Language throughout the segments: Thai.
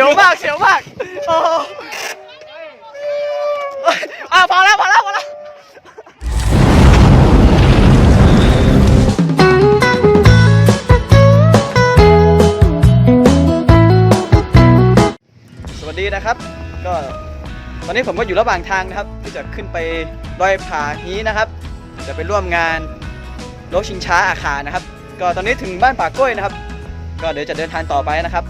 สียวมากเสียวมากโอ้โหเอ้ยอะพอแล้วพอแล้วพอแล้ว สวัสดีนะครับ ก็ตอนนี้ผมก็อยู่ระหว่างทางนะครับ ที่จะขึ้นไปดอยผาฮีนะครับ จะไปร่วมงานรถชิงช้าอาคารนะครับ ก็ตอนนี้ถึงบ้านป่ากล้วยนะครับ ก็เดี๋ยวจะเดินทางต่อไปนะครับ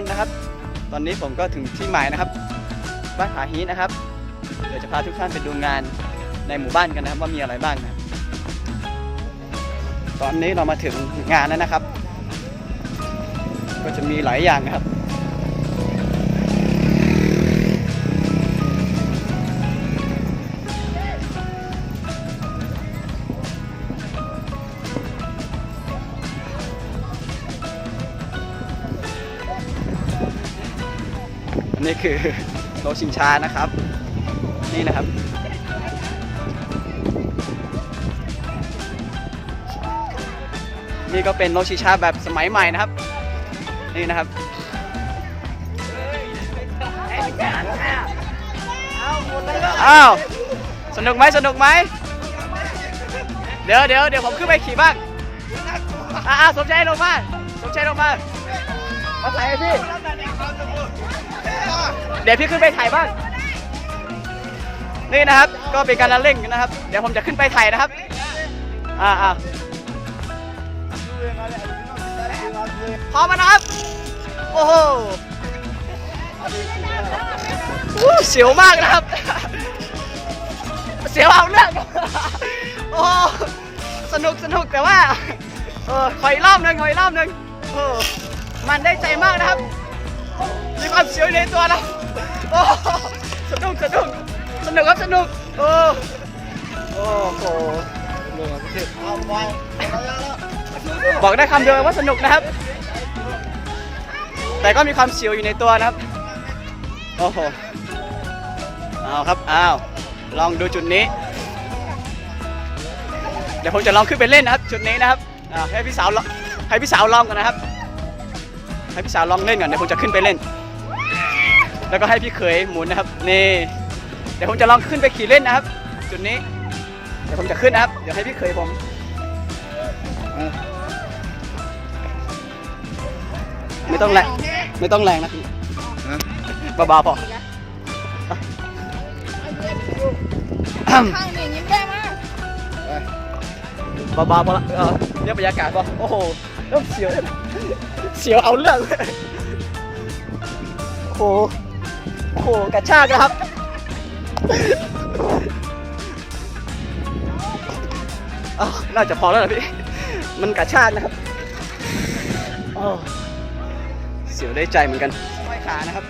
คนนะครับ ตอนนี้ผมก็ถึงที่หมายนะครับ บ้านผาฮีนะครับ เดี๋ยวจะพาทุกท่านไปดูงานในหมู่บ้านกันนะครับว่ามีอะไรบ้างนะตอนนี้เรามาถึงงานแล้วนะครับ ก็จะมีหลายอย่างนะครับ คือโลชิงช้านะครับ นี่นะครับ นี่ก็เป็นโลชิชาแบบสมัยใหม่นะครับ นี่นะครับอ้าวสนุกไหมสนุกไหมเดี๋ยวเดี๋ยวเดี๋ยวผมขึ้นไปขี่บ้างอ่าสมใจลงมาสมใจลงมามาให้พี่ เดี๋ยวพี่ขึ้นไปถ่ายบ้าง นี่นะครับ ก็เป็นการละเล่นนะครับ เดี๋ยวผมจะขึ้นไปถ่ายนะครับ อ่าอ่าพร้อมแล้วนะครับ โอ้โหเสียวมากนะครับ เสียวเอาเรื่องโอ้สนุกสนุกแต่ว่าเออขออีกรอบหนึ่งขออีกรอบหนึ่งเออมันได้ใจมากนะครับ มีความเสียวในตัวนะ โอ้สนุกสนุกสนุกครับสนุกโอ้โอ้โหบอกได้คำเดียวว่าสนุกนะครับ แต่ก็มีความเสียวอยู่ในตัวนะครับ โอ้โหเอาครับอ้าวลองดูจุดนี้ เดี๋ยวผมจะลองขึ้นไปเล่นนะครับ จุดนี้นะครับให้พี่สาวให้พี่สาวลองกันนะครับ ให้พี่สาวลองเล่นก่อนเดี๋ยวผมจะขึ้นไปเล่น แล้วก็ให้พี่เขยหมุนนะครับ นี่ เดี๋ยวผมจะลองขึ้นไปขี่เล่นนะครับ จุดนี้ เดี๋ยวผมจะขึ้นนะครับ เดี๋ยวให้พี่เขยผมไม่ต้องแรงไม่ต้องแรงนะพี่เบาๆพอข้างหนึ่งยิ้มได้มากเบาๆพอละเออเรียกบรรยากาศพอโอ้โหเริ่มเสียวเลยเสียวเอาเรื่องเลยโอ้โห โอ้โหกระชากนะครับอ้าวน่าจะพอแล้วนะพี่ มันกระชากนะครับอ้าวเสียวได้ใจเหมือนกันห้อยขานะครับ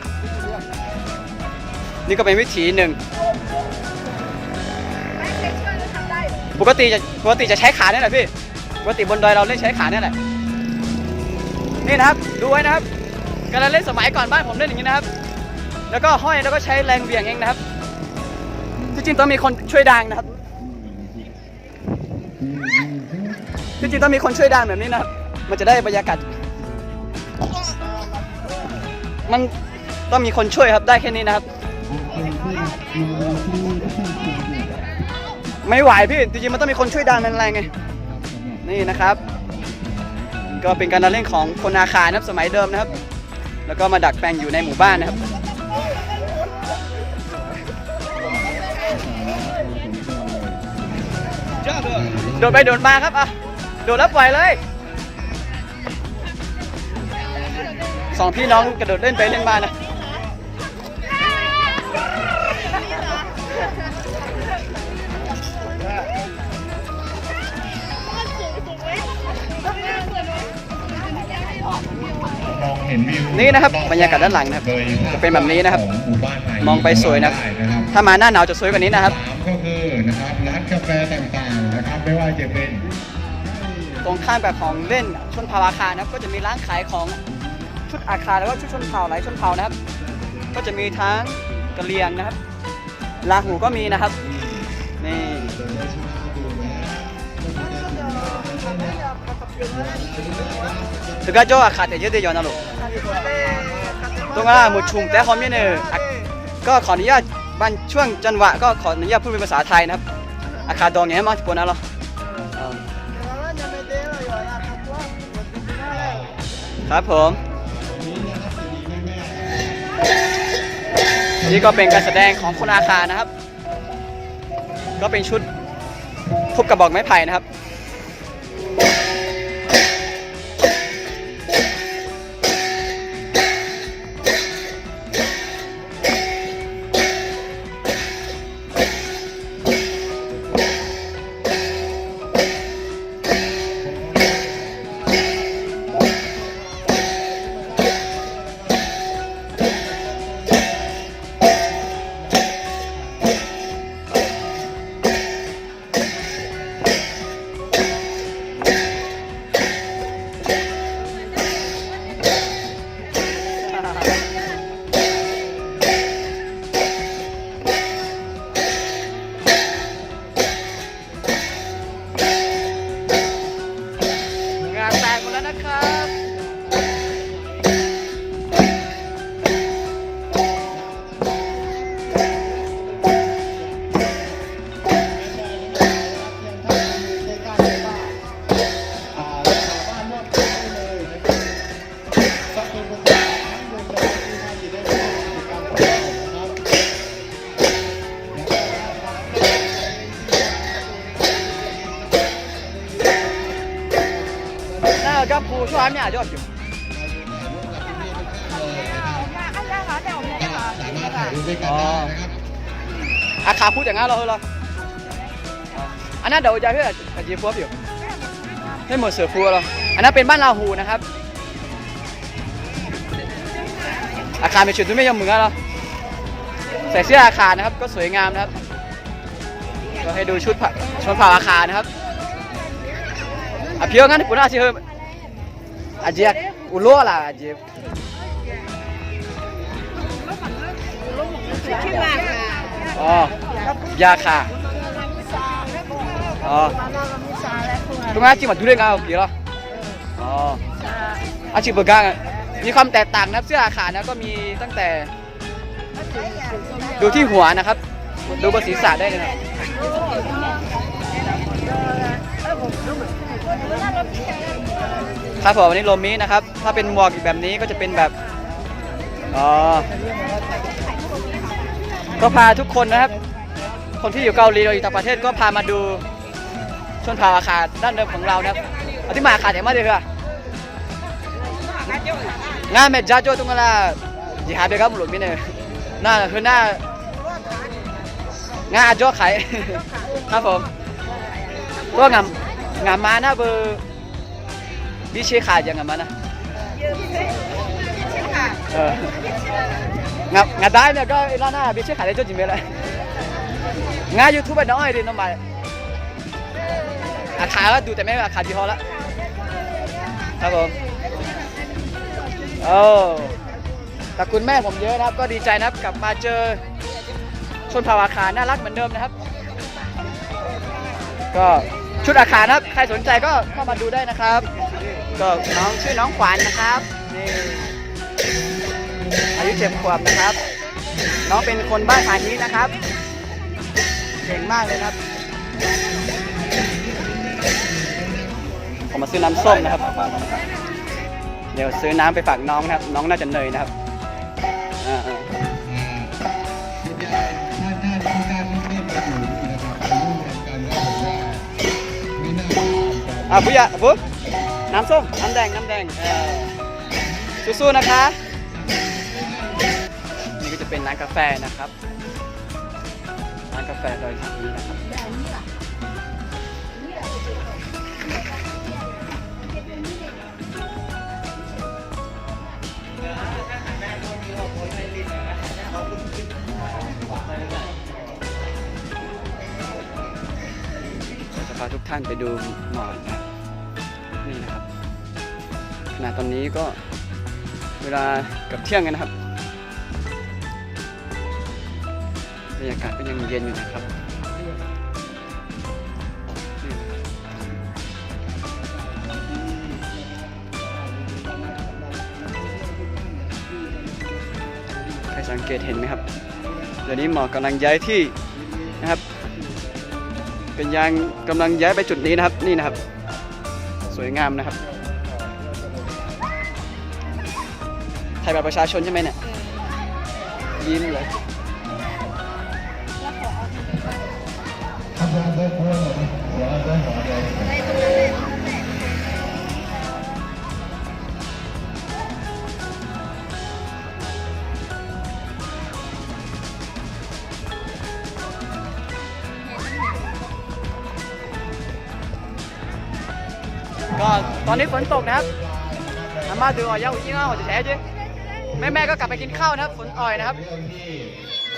นี่ก็เป็นวิธีหนึ่ง ปกติจะปกติจะใช้ขาเนี่ยแหละพี่ ปกติบนดอยเราเล่นใช้ขาเนี่ยแหละ นี่นะครับ ดูไว้นะครับการเล่นสมัยก่อนบ้านผมเล่นอย่างนี้นะครับ แล้วก็ห้อยแล้วก็ใช้แรงเหวี่ยงเองนะครับที่จริงต้องมีคนช่วยดังนะครับที่จริงต้องมีคนช่วยดังแบบนี้นะครับ มันจะได้บรรยากาศ มันต้องมีคนช่วยครับได้แค่นี้นะครับ ไม่ไหวพี่จริงๆมันต้องมีคนช่วยดันมันอะไงนี่นะครับ ก็เป็นการเล่นของคนอาคารนะครับสมัยเดิมนะครับ แล้วก็มาดัดแปลงอยู่ในหมู่บ้านนะครับ โดดไปโดดมาครับอะโดดแล้วปล่อยเลยสองพี่น้องกระโดดเล่นไปเล่นมานะมองเห็นวิวนี่นะครับบรรยากาศด้านหลังนะครับโดยภาพจะเป็นแบบนี้นะครับของหมู่บ้านไทยมองไปสวยนะครับได้นะครับถ้ามาหน้าหนาวจะสวยกว่านี้นะครับสามก็คือนะครับร้านกาแฟต่างๆ นะครับไม่ว่าจะเป็นตรงข้ามกับของเล่นชนเผ่าอาคารนะครับ ก็จะมีร้านขายของชุดอาคารแล้วก็ชุดชนเผ่าหลายชนเผ่านะครับ ก็จะมีทั้งกะเหรี่ยงนะครับลาหูก็มีนะครับนี่ Juga jo akate je de yo na lo. ตรงนั้นหมุดชุงแต่เขาไม่เนี่ยอะก็ขออนุญาตบันช่วงจังหวะก็ขออนุญาตพูดเป็นภาษาไทยนะครับ อาคาดองเนี่ยมาที่ปนนะเหรอครับผมนี่ก็เป็นการแสดงของคนอาคานะครับ ก็เป็นชุดทุบกระบอกไม้ไผ่นะครับ จะพูช่วยไม่อาจจะอยู่อาคาพูดอย่างนั้นเราเหรออันนั้นเดี๋ยวจะเพื่ออาจีฟัวอยู่ให้หมดเสือฟัวเรออันนั้นเป็นบ้านลาหูนะครับ อาคารเป็นชุดที่ไม่ยอมมือนกันเรอใส่เสื้ออาคารนะครับ ก็สวยงามนะครับก็ให้ดูชุดผ้าชนเผ่าอาคารนะครับอะเพียงงั้นปุ่นอาชีพ อาเจีอุลล่ะอาเจีอ๋อยาค่ะอ๋อตรงนั้นจริงมาดูเรื่องงานโอเคเหรออ๋ออาชีพเบิกกางมีความแตกต่างนับเสื้ออาขานะก็มีตั้งแต่ ดูที่หัวนะครับ ดูบนศีรษะได้เลยนะ ครับผมอันนี้โลมินะครับ ถ้าเป็นหมวกแบบนี้ก็จะเป็นแบบ อ๋อ ก็พาทุกคนนะครับ คนที่อยู่เกาหลีเราอยู่ต่างประเทศก็พามาดูชนเผ่าอาคาด้านเดิมของเรานะครับอาที่มาอาคาเดี๋ยวมาเดีกว่างานแมจจาโจตรงกละจีหาเบครับหลุดมิเนอร์หน้าคือหน้างานอาโจขายครับผมก็งามงามมานะเบอร์ บิเชขาอย่างงามมานะเออ ngà ngà đái nè có lo na biết chiếc khải đấy cho chị biết lại ngà youtube nó ai đi nó mà à khá là đủ แต่ไม่ à khá gì ho ละครับผมโอ้แต่คุณแม่ผมเยอะนะครับ ก็ดีใจนะครับกลับมาเจอชนเผ่าอาคารน่ารักเหมือนเดิมนะครับ ก็ชุดอาคารนะครับ ใครสนใจก็เข้ามาดูได้นะครับ ก็น้องชื่อน้องขวัญนะครับนี่อายุเจ็ดขวบนะครับ น้องเป็นคนบ้านผาฮีนะครับเก่งมากเลยครับ ผมมาซื้อน้ำส้มนะครับ เดี๋ยวซื้อน้ำไปฝากน้องนะครับ น้องน่าจะเหนื่อยนะครับอ่าๆถ้าอ่านนี้ไม่ได้อยู่นะครับเป็นรูปเหมือนกันแล้วผมว่าไม่น่าจะอะผู้ใหญ่ปุ๊บ น้ำส้ม น้ำแดง น้ำแดงเออสู้ๆนะคะ นี่ก็จะเป็นร้านกาแฟนะครับ ร้านกาแฟโดยทางนี้นะครับ จะพาทุกท่านไปดูหมอกนะ ณะตอนนี้ก็เวลากับเที่ยงกันนะครับบรรยากาศก็ยังเย็นอยู่นะครับใครสังเกตเห็นไหมครับเดี๋ยวนี้หมอกกำลังย้ายที่นะครับ เป็นยางกำลังย้ายไปจุดนี้นะครับนี่นะครับ สวยงามนะครับ ถ่ายบัตรประชาชนใช่ไหมเนี่ย ยิ้มเลยแล้วขอเอาที่นี่ไปทำงานได้เพื่อนเลยเดี๋ยวได้หาได้ในตรงนั้นเลยก็ตอนนี้ฝนตกนะครับอามาดูอ่อยยาวจริงอะจะ แม่แม่ๆก็กลับไปกินข้าวนะครับฝนอ่อยนะครับ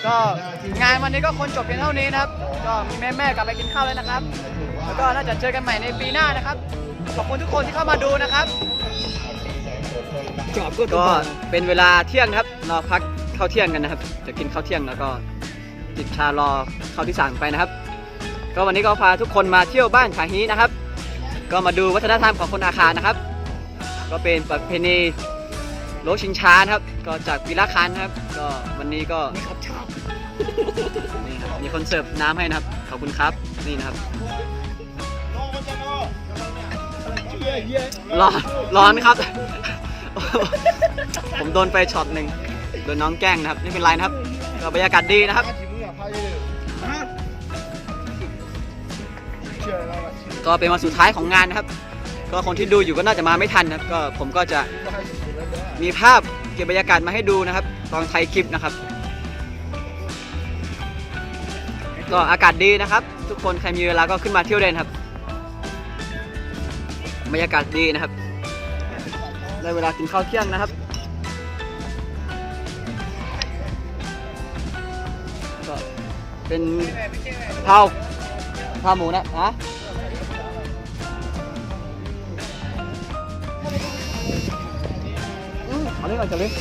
ก็งานวันนี้ก็คนจบเพียงเท่านี้นะครับ ก็มีแม่แม่ๆกลับไปกินข้าวแล้วนะครับ แล้วก็น่าจะเจอกันใหม่ในปีหน้านะครับ ขอบคุณทุกคนที่เข้ามาดูนะครับก็เป็นเวลาเที่ยงครับรอพักข้าวเที่ยงกันนะครับ จะกินข้าวเที่ยงแล้วก็จิบชารอข้าวที่สั่งไปนะครับ ก็วันนี้ก็พาทุกคนมาเที่ยวบ้านผาฮีนะครับ ก็มาดูวัฒนธรรมของคนอาคารนะครับ ก็เป็นประเพณี โลชิงช้านะครับ ก็จากปีละคันนครับ ก็วันนี้ก็นี่ครับชานี่ครับมีคนเสิร์ฟน้ำให้นะครับ ขอบคุณครับ นี่นะครับ ร้อนร้อนครับ ผมโดนไปช็อตหนึ่งโดนน้องแกล้งนะครับ ไม่เป็นไรนะครับก็บรรยากาศดีนะครับ ก็เป็นวันสุดท้ายของงานนะครับ ก็คนที่ดูอยู่ก็น่าจะมาไม่ทันนะครับ ก็ผมก็จะ มีภาพเก็บบรรยากาศมาให้ดูนะครับ ตอนไทยคลิปนะครับ ก็อากาศดีนะครับ ทุกคนใครมีเวลาก็ขึ้นมาเที่ยวได้นครับ บรรยากาศดีนะครับได้เวลากินข้าวเที่ยงนะครับก็เป็นเผาเผาหมูนะฮะ นก่อนจะเล่น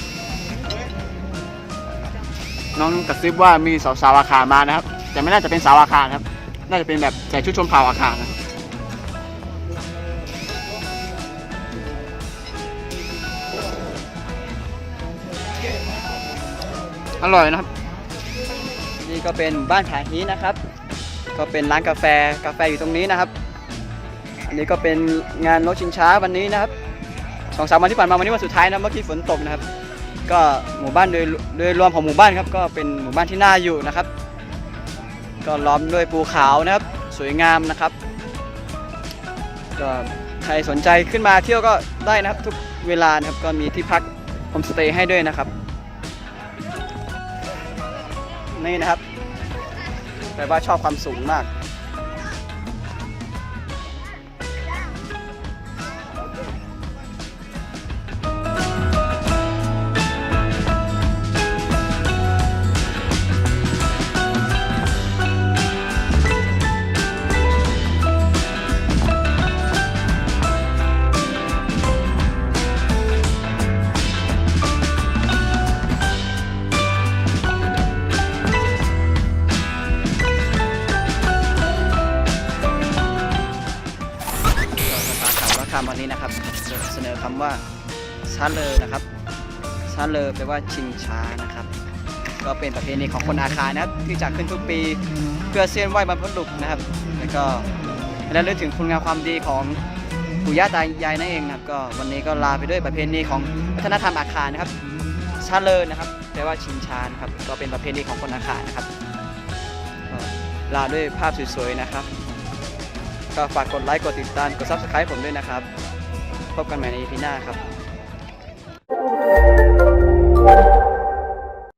น้องกระซิบว่ามีสาวสาวๆอาคารมานะครับ แต่ไม่น่าจะเป็นสาวอาคารครับ น่าจะเป็นแบบใส่ชุดชนเผ่าอาคารนะอร่อยนะครับ นี่ก็เป็นบ้านผาฮีนะครับ ก็เป็นร้านกาแฟกาแฟอยู่ตรงนี้นะครับ อันนี้ก็เป็นงานรถชิงช้าวันนี้นะครับส องสามวันที่ผ่านมาวันนี้วันสุดท้ายนะเมื่อกี้ฝนตกนะครับ ก็หมู่บ้านโดยโดยรวมของหมู่บ้านครับก็เป็นหมู่บ้านที่น่าอยู่นะครับ ก็ล้อมด้วยภูเขานะครับ สวยงามนะครับก็ใครสนใจขึ้นมาเที่ยวก็ได้นะครับ ทุกเวลานะครับก็มีที่พักโฮมสเตย์ให้ด้วยนะครับนี่นะครับแปลว่าชอบความสูงมาก ชาเลอแปลว่าชิงช้านะครับ ก็เป็นประเพณีของคนอาคานะครับที่จัดขึ้นทุกปีเพื่อเส้นไหว้บรรพบุรุษนะครับ แล้วก็และลึกถึงคุณงามความดีของปู่ย่าตายายนั่นเองนะครับ ก็วันนี้ก็ลาไปด้วยประเพณีของวัฒนธรรมอาคานะครับชาเลอนะครับแปลว่าชิงช้านะครับ ก็เป็นประเพณีของคนอาคานะครับลาด้วยภาพสวยๆนะครับ ก็ฝากกดไลค์ กดติดตาม กด subscribe ผมด้วยนะครับ พบกันใหม่ใน EP หน้าครับ thank you.